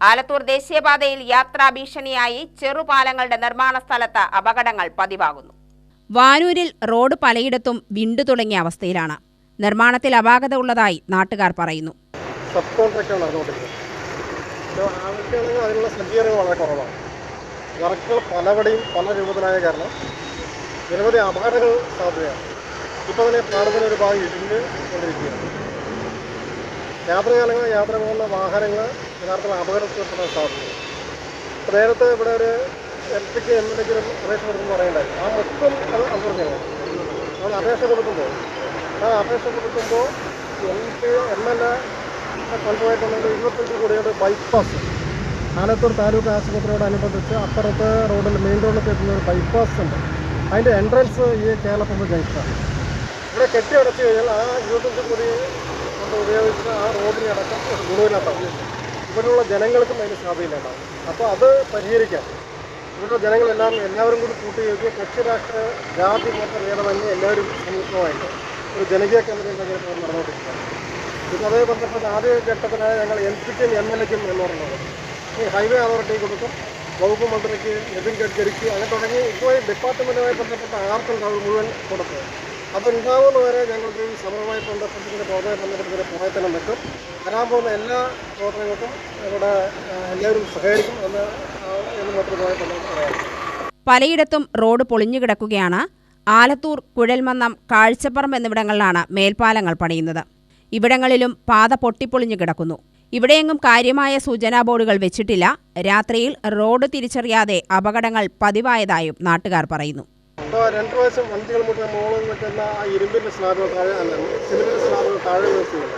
ആലത്തൂർ ദേശീയപാതയിൽ യാത്രാ ഭീഷണിയായി ചെറുപാലങ്ങളുടെ നിർമ്മാണ സ്ഥലത്ത് അപകടങ്ങൾ പതിവാകുന്നു. വാനൂരിൽ റോഡ് പലയിടത്തും വിണ്ടു തുടങ്ങിയ അവസ്ഥയിലാണ്. നിർമ്മാണത്തിൽ അപാകത ഉള്ളതായി നാട്ടുകാർ പറയുന്നു. സബ് കോൺട്രാക്റ്റാണ് ആൾക്കാണെങ്കിൽ അതിനുള്ള സജ്ജീകരണങ്ങൾ വളരെ കുറവാണ്. വർക്കുകൾ പലവിടെയും പല രൂപത്തിലായ കാരണം നിരവധി അപകടങ്ങൾ സാധ്യതയാണ്. ഇപ്പോൾ തന്നെ പാടത്തിന് ഒരു ഭാഗം ഇടിഞ്ഞ് കൊണ്ടിരിക്കുകയാണ്. യാത്രകാലങ്ങൾ യാത്ര പോകുന്ന വാഹനങ്ങൾ യഥാർത്ഥത്തിൽ അപകടത്തിൽപ്പെടാൻ സാധ്യത നേരത്തെ ഇവിടെ ഒരു ഇലക്ട്രിക് എം എൽ എക്ക് അപേക്ഷ കൊടുക്കുമ്പോൾ പറയണ്ടായി ആ മൊത്തം അത് അപകടമാണ് നമ്മൾ അപേക്ഷ കൊടുക്കുമ്പോൾ ആ അപേക്ഷ കൊടുക്കുമ്പോൾ M P M L A കൊണ്ടുപോയിട്ടുണ്ടെങ്കിൽ ഇരുപത്തഞ്ച് കോടിയുടെ ബൈപ്പാസ് ആലത്തൂർ താലൂക്ക് ആശുപത്രിയോടനുബന്ധിച്ച് അപ്പുറത്ത് റോഡിൽ മെയിൻ റോഡിൽ എത്തുന്ന ഒരു ബൈപ്പാസ് ഉണ്ട്. അതിന്റെ എൻട്രൻസ് ഈ കേരളത്തിന്റെ ജംഗ്ഷനാണ് ഇവിടെ കെട്ടി അടച്ചു കഴിഞ്ഞാൽ ആ ഇരുപത്തഞ്ച് കോടി കൊണ്ട് ഉപയോഗിച്ച് ആ റോഡിനെ അടക്കം ഒരു ഗുണമില്ലാത്തതാണ് ഇവിടെയുള്ള ജനങ്ങൾക്കും അതിന് സാധ്യതയില്ലാണ്ടാവും അപ്പോൾ അത് പരിഹരിക്കാൻ ഇവിടുത്തെ ജനങ്ങളെല്ലാം എല്ലാവരും കൂടി കൂട്ടി കക്ഷി രാഷ്ട്ര ജാതി മത ഭേദമന്യേ എല്ലാവരും സംയുക്തമായിട്ട് ഒരു ജനകീയ കേന്ദ്രം തെരഞ്ഞെടുപ്പ് നടന്നുകൊണ്ടിരിക്കുകയാണ്. പിന്നെ അതേ ബന്ധപ്പെട്ട് ആദ്യ ഘട്ടത്തിനായി ഞങ്ങൾ എം പിക്കും എം എൽ എക്കും എന്ന് പറഞ്ഞത്. ഈ ഹൈവേ അതോറിറ്റി കൊടുക്കും വകുപ്പ് മന്ത്രിക്ക് നിതിൻ ഗഡ്കരിക്ക് അങ്ങനെ തുടങ്ങി ഇപ്പോൾ ഡിപ്പാർട്ട്മെന്റുമായി ബന്ധപ്പെട്ട ആർക്കുണ്ടാവും മുഴുവൻ കൊടുക്കുക അപ്പോൾ ഉണ്ടാവുന്നവരെ ഞങ്ങൾക്ക് ഈ സമരവുമായി ബന്ധപ്പെട്ടതിന്റെ പ്രവർത്തന വെക്കും വരാൻ പോകുന്ന എല്ലാ പ്രവർത്തനങ്ങൾക്കും ഇവിടെ എല്ലാവരും സഹകരിക്കും എന്ന് എന്ന് മാത്രമായി പറയാം പലയിടത്തും റോഡ് പൊളിഞ്ഞു കിടക്കുകയാണ്. ആലത്തൂർ കുഴൽമന്നം കാഴ്ചപ്പറമ്പ് എന്നിവിടങ്ങളിലാണ് മേൽപ്പാലങ്ങൾ പണിയുന്നത്. ഇവിടങ്ങളിലും പാത പൊട്ടിപ്പൊളിഞ്ഞു കിടക്കുന്നു. ഇവിടെയെങ്ങും കാര്യമായ സൂചനാ ബോർഡുകൾ വെച്ചിട്ടില്ല. രാത്രിയിൽ റോഡ് തിരിച്ചറിയാതെ അപകടങ്ങൾ പതിവായതായും നാട്ടുകാർ പറയുന്നു. അപ്പോൾ രണ്ട് പ്രാവശ്യം വണ്ടികൾ കിലോമീറ്റർ മുകളിൽ നിൽക്കുന്ന ആ ഇരുമ്പിന്റെ സ്ലാബുകൾ താഴെ അല്ല സിമെന്റിന്റെ സ്ലാബുകൾ താഴെ വെച്ചിട്ടുണ്ട്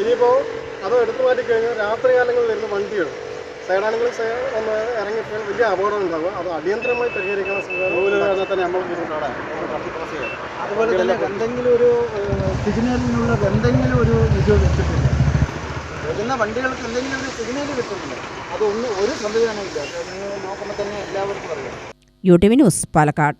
ഇനിയിപ്പോൾ അത് എടുത്തു മാറ്റി കഴിഞ്ഞാൽ രാത്രികാലങ്ങളിൽ വരുന്ന വണ്ടികൾ. സൈഡാണെങ്കിൽ ഒന്ന് ഇറങ്ങിപ്പോൾ വലിയ അപകടം ഉണ്ടാകും അത് അടിയന്തരമായി പരിഹരിക്കുന്ന സംവിധാനം തന്നെ നമ്മൾ ബുദ്ധിമുട്ടാണ് അതുപോലെ തന്നെ എന്തെങ്കിലും ഒരു സിഗ്നലിനുള്ള എന്തെങ്കിലും ഒരു വരുന്ന വണ്ടികൾക്ക് എന്തെങ്കിലും ഒരു സിഗ്നൽ കിട്ടുന്നുണ്ട്. അതൊന്നും ഒരു സംവിധാനമില്ല നോക്കുമ്പോൾ തന്നെ എല്ലാവർക്കും അറിയാം. U T V news Palakkad.